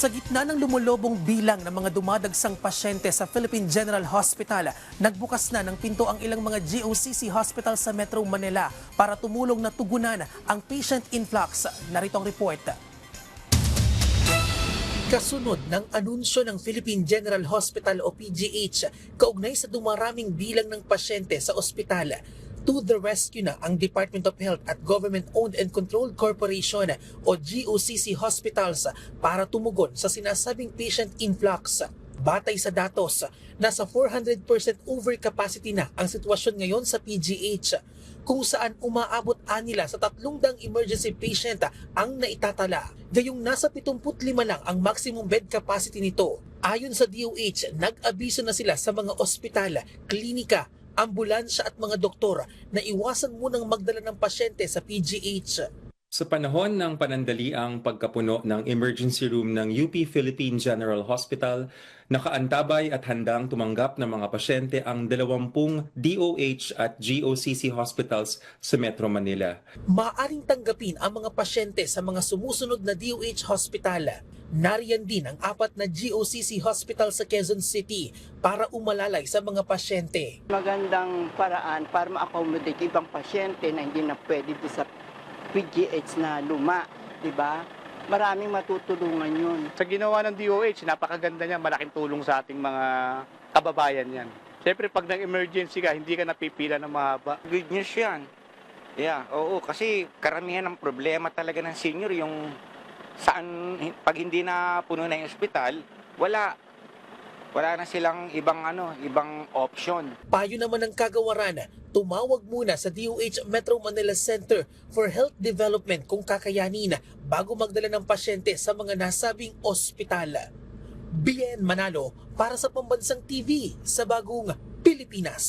Sa gitna ng lumulobong bilang ng mga dumadagsang pasyente sa Philippine General Hospital, nagbukas na ng pinto ang ilang mga GOCC hospital sa Metro Manila para tumulong na tugunan ang patient influx. Narito ang report. Kasunod ng anunsyo ng Philippine General Hospital o PGH kaugnay sa dumaraming bilang ng pasyente sa ospital, to the rescue na ang Department of Health at Government-Owned and Controlled Corporation o GOCC Hospitals para tumugon sa sinasabing patient influx. Batay sa datos, nasa 400% overcapacity na ang sitwasyon ngayon sa PGH kung saan umaabot anila sa tatlong dang emergency patient ang naitatala. Gayong nasa 75 lang ang maximum bed capacity nito. Ayon sa DOH, nag-abiso na sila sa mga ospital, klinika, ambulansya at mga doktor na iwasan munang magdala ng pasyente sa PGH. Sa panahon ng panandaliang pagkapuno ng emergency room ng UP Philippine General Hospital, nakaantabay at handang tumanggap ng mga pasyente ang 20 DOH at GOCC hospitals sa Metro Manila. Maaring tanggapin ang mga pasyente sa mga sumusunod na DOH hospital. Nariyan din ang apat na GOCC hospital sa Quezon City para umalalay sa mga pasyente. magandang paraan para ma-accommodate ibang pasyente na hindi na pwede sa PGH na luma, di ba? Maraming matutulungan yun. Sa ginawa ng DOH, napakaganda niya, malaking tulong sa ating mga kababayan yan. Siyempre, pag nag-emergency ka, hindi ka napipila ng mahaba. Good news yan. Yeah, oo, kasi karamihan ng problema talaga ng senior yung saan, pag hindi na puno na yung ospital, wala. Wala na silang ibang ano, ibang option. Payo naman ng kagawaran, tumawag muna sa DOH Metro Manila Center for Health Development kung kakayanin bago magdala ng pasyente sa mga nasabing ospital. BN Manalo para sa Pambansang TV sa Bagong Pilipinas.